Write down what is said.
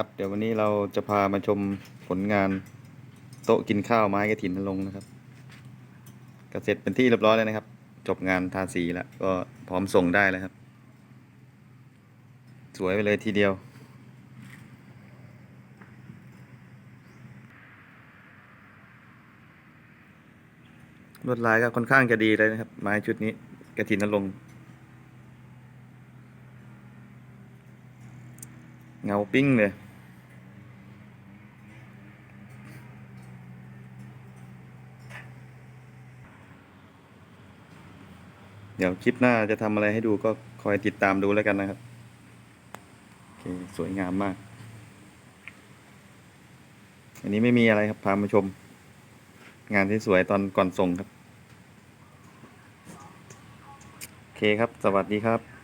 ครับเดี๋ยววันนี้เราจะพามาชมผลงานโต๊ะกินข้าวไม้กระถินนรงนะครับก็เสร็จเป็นที่เรียบร้อยแล้วนะครับ จบงานทาสีแล้วก็พร้อมส่งได้แล้วครับ สวยไปเลยทีเดียว ลวดลายก็ค่อนข้างจะดีเลยนะครับ ไม้ชุดนี้กระถินนรงเงาปิ้งเลย เดี๋ยวคลิปหน้าจะทำอะไรให้ดูก็คอยติดตามดูแล้วกันนะครับโอเคสวยงามมาก อันนี้ไม่มีอะไรครับพามาชม งานที่สวยตอนก่อนส่งครับ โอเคครับ สวัสดีครับ